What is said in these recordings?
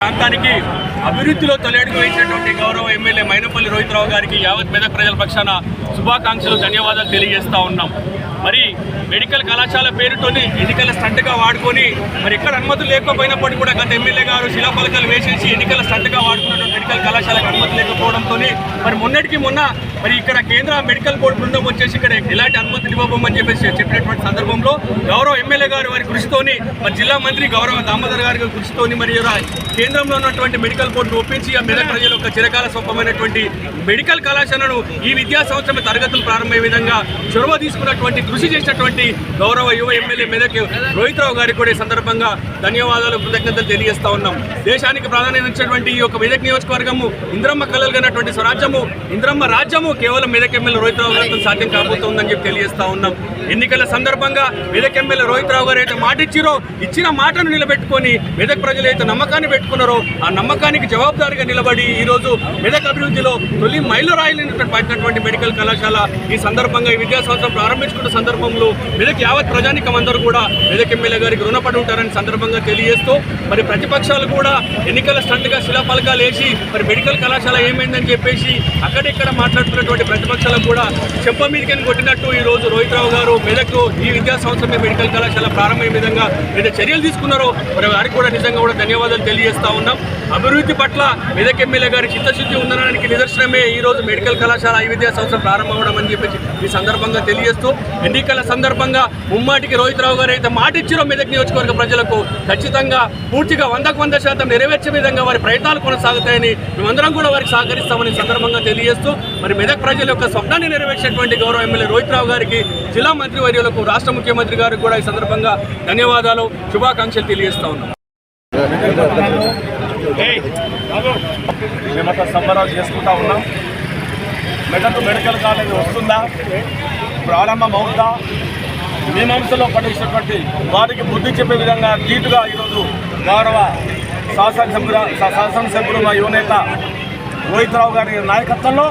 ప్రాంతానికి అభివృద్ధిలో తొలడుగు వేసినటువంటి గౌరవ ఎమ్మెల్యే మైనపల్లి రోహిత్రావు గారికి యావత్ మెదక్ ప్రజల పక్షాన శుభాకాంక్షలు ధన్యవాదాలు తెలియజేస్తా ఉన్నాం. మరి మెడికల్ కళాశాల పేరుతోని ఎన్నికల స్టంట్గా వాడుకొని మరి ఎక్కడ అనుమతులు లేకపోయినప్పటికీ కూడా గత ఎమ్మెల్యే గారు శిలాపలకలు వేసేసి ఎన్నికల స్టంట్గా వాడుకున్నటువంటి మెడికల్ కళాశాలకు అనుమతి లేకపోవడంతో మరి మొన్నటికి మొన్న మరి ఇక్కడ కేంద్ర మెడికల్ బోర్డు బృందం వచ్చేసి ఇక్కడ ఎలాంటి అనుమతులు ఇవ్వబోమని చెప్పేసి చెప్పినటువంటి సందర్భంలో గౌరవ ఎమ్మెల్యే గారు వారి కృషితోని మరి జిల్లా మంత్రి గౌరవ దామోదర్ గారి కృషితోని మరి కేంద్రంలో ఉన్నటువంటి మెడికల్ బోర్డును ఒప్పించి ఆ మెదక్ ప్రజల యొక్క చిరకాల స్వప్నమైనటువంటి మెడికల్ కళాశాలను ఈ విద్యా సంవత్సరం తరగతులు ప్రారంభమయ్యే విధంగా చొరవ తీసుకున్నటువంటి కృషి చేసినటువంటి గౌరవ యువ ఎమ్మెల్యే మెదక్ రోహిత్రావు గారికి కూడా ఈ సందర్భంగా ధన్యవాదాలు కృతజ్ఞతలు తెలియజేస్తా ఉన్నాం. దేశానికి ప్రాధాన్యత ఇచ్చినటువంటి ఈ యొక్క మెదక్ నియోజకవర్గము ఇంద్రమ్మ కలలుగానటువంటి స్వరాజ్యము ఇంద్రమ్మ రాజ్యము కేవలం మెదక్ ఎమ్మెల్యే రోహిత్రావు గారితో సాధ్యం కాబోతుందని చెప్పి తెలియజేస్తా ఉన్నాం. ఎన్నికల సందర్భంగా మెదక్ ఎమ్మెల్యే రోహిత్ రావు గారు అయితే మాట ఇచ్చిరో ఇచ్చిన మాటను నిలబెట్టుకొని మెదక్ ప్రజలు అయితే నమ్మకాన్ని పెట్టుకున్నారో ఆ నమ్మకానికి జవాబుదారిగా నిలబడి ఈరోజు మెదక్ అభివృద్ధిలో తొలి మైలురాయినటువంటి మెడికల్ కళాశాల ఈ సందర్భంగా ఈ విద్యా సంవత్సరం ప్రారంభించుకున్న సందర్భంలో మెదక్ యావత్ ప్రజానికం అందరూ కూడా మెదక్ ఎమ్మెల్యే గారికి రుణపడి ఉంటారని సందర్భంగా తెలియజేస్తూ మరి ప్రతిపక్షాలు కూడా ఎన్నికల స్టంట్గా శిలాఫలకాలు వేసి మరి మెడికల్ కళాశాల ఏమైందని చెప్పేసి అక్కడిక్కడ మాట్లాడుతున్నటువంటి ప్రతిపక్షాలకు కూడా చెంప మీదకని కొట్టినట్టు ఈ రోజు రోహిత్రావు గారు మెదక్ ఈ విద్యా సంవత్సరమే మెడికల్ కళాశాల ప్రారంభమైన విధంగా ఏదైతే చర్యలు తీసుకున్నారో మరి వారికి కూడా నిజంగా కూడా ధన్యవాదాలు తెలియజేస్తూ ఉన్నాం. అభివృద్ధి పట్ల మెదక్ ఎమ్మెల్యే గారి చిత్తశుద్ధి ఉందనడానికి నిదర్శనమే ఈ రోజు మెడికల్ కళాశాల ఈ విద్యా సంవత్సరం ప్రారంభమవడం అని చెప్పేసి ఈ సందర్భంగా తెలియజేస్తూ ఎన్నికల సందర్భంగా ముమ్మాటికి రోహిత్రావు గారు అయితే మాట ఇచ్చిరో మెదక్ నియోజకవర్గ ప్రజలకు ఖచ్చితంగా పూర్తిగా వందకు వంద శాతం నెరవేర్చే విధంగా వారి ప్రయత్నాలు కొనసాగుతాయని మేమందరం కూడా వారికి సహకరిస్తామని సందర్భంగా తెలియజేస్తూ మరి మెదక్ ప్రజల యొక్క స్వప్నాన్ని నెరవేర్చేటువంటి గౌరవ ఎమ్మెల్యే రోహిత్రావు గారికి జిల్లా మంత్రివర్యులకు రాష్ట్ర ముఖ్యమంత్రి గారికి కూడా ఈ సందర్భంగా ధన్యవాదాలు శుభాకాంక్షలు తెలియజేస్తా ఉన్నాం. మేమంతా సంబరాలు చేసుకుంటా ఉన్నాం. మెదక్ మెడికల్ కాలేజ్ వస్తుందా? ప్రారంభమవుతా. మీమాంసలో పడేసినటువంటి వారికి బుద్ధి చెప్పే విధంగా ధీటుగా ఈరోజు గౌరవ శాసనసభ్యుల శాసనసభ్యులు మా యువనేత రోహిత్ రావు గారి నాయకత్వంలో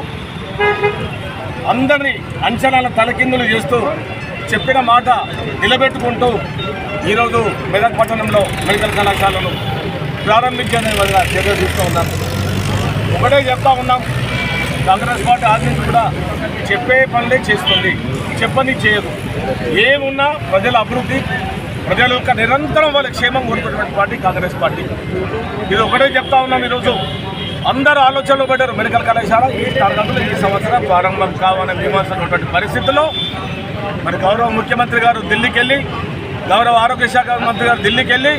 అందరినీ అంచనాల తలకిందులు చేస్తూ చెప్పిన మాట నిలబెట్టుకుంటూ ఈరోజు మెదక్ పట్టణంలో మెడికల్ కళాశాలను ప్రారంభించే విధంగా చర్య తీస్తూ ఉన్నాం. ఒకటే చెప్తా ఉన్నాం. కాంగ్రెస్ పార్టీ ఆర్మీస్ కూడా చెప్పే పనులే చేస్తుంది. చెప్పని చేయదు. ఏమున్నా ప్రజల అభివృద్ధి ప్రజల యొక్క నిరంతరం వాళ్ళ క్షేమం కోరుకున్నటువంటి పార్టీ కాంగ్రెస్ పార్టీ. ఇది ఒకటే చెప్తా ఉన్నాం ఈరోజు. అందరూ ఆలోచనలో పడ్డారు మెడికల్ కళాశాల. ఈ తరగతులు ఈ సంవత్సరం ప్రారంభం కావాలని విమర్శ పరిస్థితుల్లో మరి గౌరవ ముఖ్యమంత్రి గారు ఢిల్లీకి వెళ్ళి గౌరవ ఆరోగ్య శాఖ మంత్రి గారు ఢిల్లీకి వెళ్ళి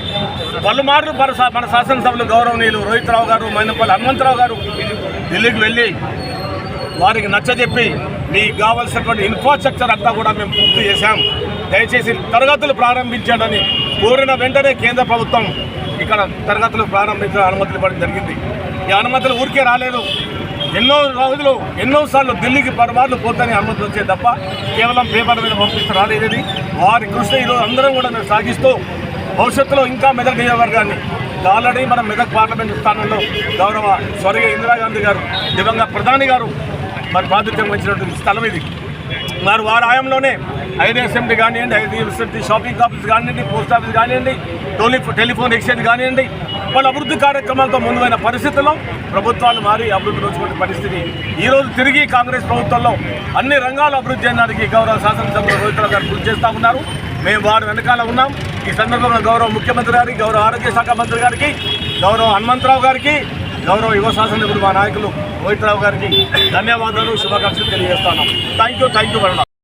పలుమార్లు మన శాసనసభలు గౌరవనీయులు రోహిత్ రావు గారు మైనపల్లి హనుమంతరావు గారు ఢిల్లీకి వెళ్ళి వారికి నచ్చజెప్పి మీకు కావాల్సినటువంటి ఇన్ఫ్రాస్ట్రక్చర్ అంతా కూడా మేము పూర్తి చేశాం. దయచేసి తరగతులు ప్రారంభించాడని కోరిన వెంటనే కేంద్ర ప్రభుత్వం ఇక్కడ తరగతులు ప్రారంభించడం అనుమతులు ఇవ్వడం జరిగింది. ఈ అనుమతులు ఊరికే రాలేదు. ఎన్నో రోజులు ఎన్నోసార్లు ఢిల్లీకి పరమార్లు పోతానే అనుమతులు వచ్చే తప్ప కేవలం పేపర్ మీద పంపిస్తూ రాలేదని వారి కృషి ఈరోజు అందరం కూడా మేము సాగిస్తూ భవిష్యత్తులో ఇంకా మెదక్ నియోజకవర్గాన్ని. ఆల్రెడీ మన మెదక్ పార్లమెంట్ స్థానంలో గౌరవ స్వర్గీయ ఇందిరాగాంధీ గారు దివంగత ప్రధాని గారు మరి బాధ్యత వహించినటువంటి స్థలం ఇది. మరి వారి ఆయంలోనే ఐదు అసెంబ్లీ కానివ్వండి ఐదు యూనివర్సిటీ షాపింగ్ ఆఫీస్ కానివ్వండి పోస్ట్ ఆఫీస్ కానివ్వండి టోలీ టెలిఫోన్ ఎక్స్చేంజ్ కానివ్వండి వాళ్ళ అభివృద్ధి కార్యక్రమాలతో ముందువైన పరిస్థితుల్లో ప్రభుత్వాలు మారి అభివృద్ధి నోచుకునే పరిస్థితి. ఈరోజు తిరిగి కాంగ్రెస్ ప్రభుత్వంలో అన్ని రంగాలు అభివృద్ధి చేయడానికి గౌరవ శాసనసభ్యులు రోహిత్ గారు కృషి చేస్తూ ఉన్నారు. మేము వారి వెనకాల ఉన్నాం. ఈ సందర్భంగా గౌరవ ముఖ్యమంత్రి గారికి గౌరవ ఆరోగ్య శాఖ మంత్రి గారికి గౌరవ హనుమంతరావు గారికి గౌరవ యువ శాసన మా నాయకులు రోహిత్ రావు గారికి ధన్యవాదాలు శుభాకాంక్షలు తెలియజేస్తున్నాం థ్యాంక్ యూ థ్యాంక్ యూ